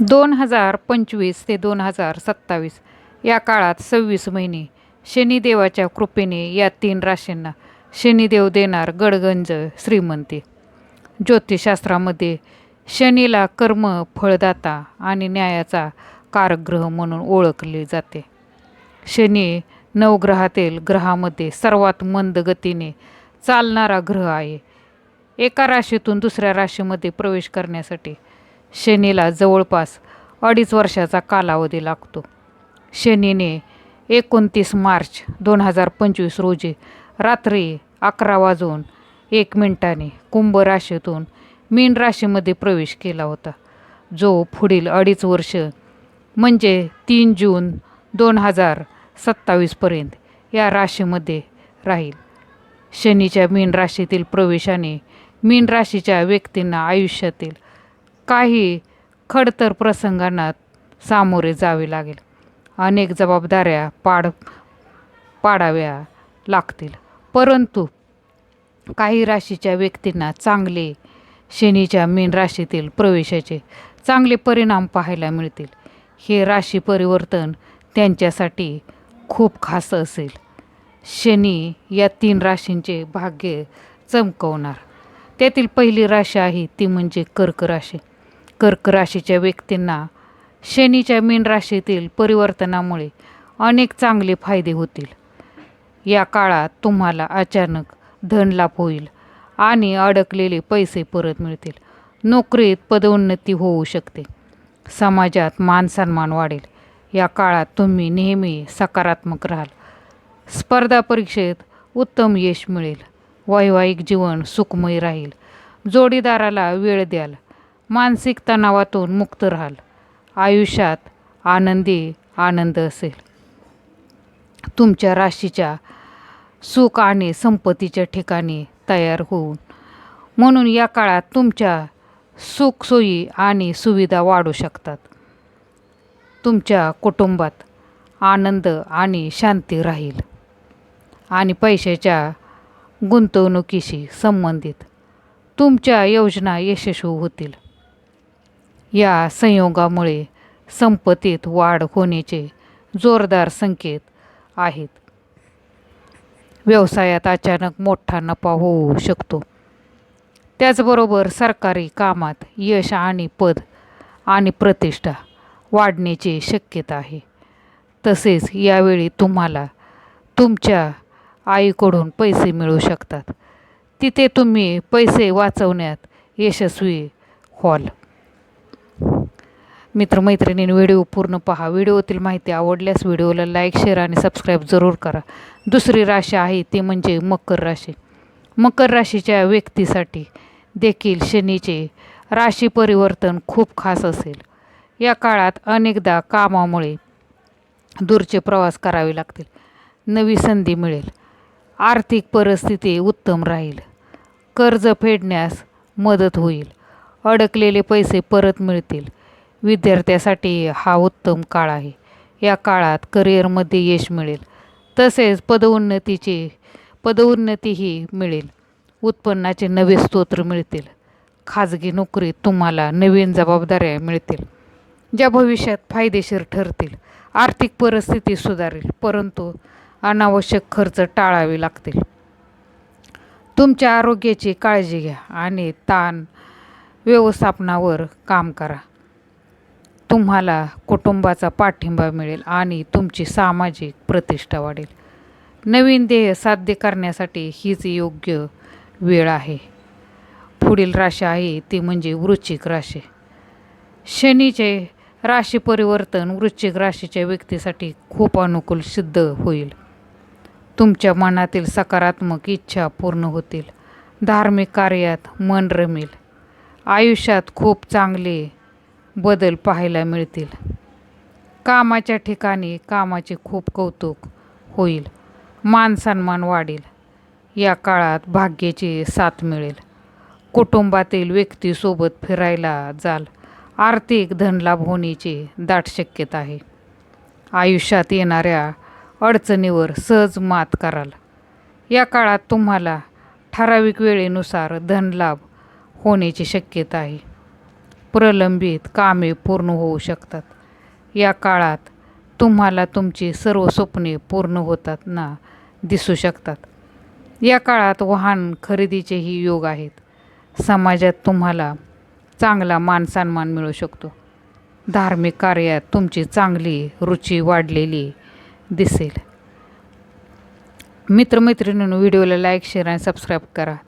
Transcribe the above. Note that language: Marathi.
दोन हजार पंचवीस ते दोन हजार सत्तावीस या काळात सव्वीस महिने शनिदेवाच्या कृपेने या तीन राशींना शनिदेव देणार गडगंज श्रीमंती. ज्योतिषशास्त्रामध्ये शनीला कर्म फळदाता आणि न्यायाचा कारग्रह म्हणून ओळखले जाते. शनी नवग्रहातील ग्रहामध्ये सर्वात मंद गतीने चालणारा ग्रह आहे. एका राशीतून दुसऱ्या राशीमध्ये प्रवेश करण्यासाठी शनीला जवळपास अडीच वर्षाचा कालावधी लागतो. शनीने एकोणतीस मार्च दोन हजार पंचवीस रोजी रात्री अकरा वाजून एक मिनिटाने कुंभ राशीतून मीन राशीमध्ये प्रवेश केला होता. जो पुढील अडीच वर्ष म्हणजे तीन जून दोन हजार सत्तावीसपर्यंत या राशीमध्ये राहील. शनीच्या मीन राशीतील प्रवेशाने मीन राशीच्या व्यक्तींना आयुष्यातील काही खडतर प्रसंगांना सामोरे जावे लागेल. अनेक जबाबदाऱ्या पाड पाडाव्या लागतील. परंतु काही राशीच्या व्यक्तींना चांगले शनीच्या मीन राशीतील प्रवेशाचे चांगले परिणाम पाहायला मिळतील. हे राशी परिवर्तन त्यांच्यासाठी खूप खास असेल. शनी या तीन राशींचे भाग्य चमकवणार. त्यातील पहिली राशी आहे ती म्हणजे कर्क राशी. कर्क राशीच्या व्यक्तींना शनीच्या मीन राशीतील परिवर्तनामुळे अनेक चांगले फायदे होतील. या काळात तुम्हाला अचानक धनलाभ होईल आणि अडकलेले पैसे परत मिळतील. नोकरीत पदोन्नती होऊ शकते. समाजात मानसन्मान वाढेल. या काळात तुम्ही नेहमी सकारात्मक राहाल. स्पर्धा परीक्षेत उत्तम यश मिळेल. वैवाहिक जीवन सुखमय राहील. जोडीदाराला वेळ द्याल. मानसिक तणावातून मुक्त राहाल. आयुष्यात आनंदी आनंद असेल. तुमच्या राशीच्या सुख आणि संपत्तीच्या ठिकाणी तयार होऊन. म्हणून या काळात तुमच्या सुखसोयी आणि सुविधा वाढू शकतात. तुमच्या कुटुंबात आनंद आणि शांती राहील. आणि पैशाच्या गुंतवणुकीशी संबंधित तुमच्या योजना यशस्वी होतील. या संयोगामुळे संपत्तीत वाढ होण्याचे जोरदार संकेत आहेत. व्यवसायात अचानक मोठा नफा होऊ शकतो. त्याचबरोबर सरकारी कामात यश आणि पद आणि प्रतिष्ठा वाढण्याची शक्यता आहे. तसेच यावेळी तुम्हाला तुमच्या आईकडून पैसे मिळू शकतात. तिथे तुम्ही पैसे वाचवण्यात यशस्वी व्हाल. मित्रमैत्रिणींनी व्हिडिओ पूर्ण पहा. व्हिडिओतील माहिती आवडल्यास व्हिडिओला लाईक शेअर आणि सबस्क्राईब जरूर करा. दुसरी राशी आहे ती म्हणजे मकर राशी. मकर राशीच्या व्यक्तीसाठी देखील शनीचे राशी परिवर्तन खूप खास असेल. या काळात अनेकदा कामामुळे दूरचे प्रवास करावे लागतील. नवी संधी मिळेल. आर्थिक परिस्थिती उत्तम राहील. कर्ज फेडण्यास मदत होईल. अडकलेले पैसे परत मिळतील. विद्यार्थ्यासाठी हा उत्तम काळ आहे. या काळात करिअरमध्ये यश मिळेल. तसेच पदोन्नतीची पदोन्नतीही मिळेल. उत्पन्नाचे नवे स्तोत्र मिळतील. खाजगी नोकरीत तुम्हाला नवीन जबाबदाऱ्या मिळतील. ज्या भविष्यात फायदेशीर ठरतील. आर्थिक परिस्थिती सुधारेल परंतु अनावश्यक खर्च टाळावे लागतील. तुमच्या आरोग्याची काळजी घ्या आणि ताण व्यवस्थापनावर काम करा. तुम्हाला कुटुंबाचा पाठिंबा मिळेल आणि तुमची सामाजिक प्रतिष्ठा वाढेल. नवीन ध्येय साध्य करण्यासाठी हीच योग्य वेळ आहे. पुढील राशी आहे ती म्हणजे वृश्चिक राशी. शनीचे राशी परिवर्तन वृश्चिक राशीच्या व्यक्तीसाठी खूप अनुकूल सिद्ध होईल. तुमच्या मनातील सकारात्मक इच्छा पूर्ण होतील. धार्मिक कार्यात मन रमेल. आयुष्यात खूप चांगले बदल पाहायला मिळतील. कामाच्या ठिकाणी कामाचे खूप कौतुक होईल. मानसन्मान वाढेल. या काळात भाग्याची साथ मिळेल. कुटुंबातील व्यक्तीसोबत फिरायला जाल. आर्थिक धनलाभ होण्याची दाट शक्यता आहे. आयुष्यात येणाऱ्या अडचणीवर सहज मात कराल. या काळात तुम्हाला ठराविक वेळेनुसार धनलाभ होण्याची शक्यता आहे. प्रलंबित कामे पूर्ण होऊ शकतात. या काळात तुम्हाला तुमची सर्व स्वप्ने पूर्ण होतात ना दिसू शकतात. या काळात वाहन खरेदीचेही योग आहेत. समाजात तुम्हाला चांगला मानसन्मान मिळू शकतो. धार्मिक कार्यात तुमची चांगली रुची वाढलेली दिसेल. मित्रमैत्रिणींनो व्हिडिओला लाईक शेअर आणि सबस्क्राईब करा.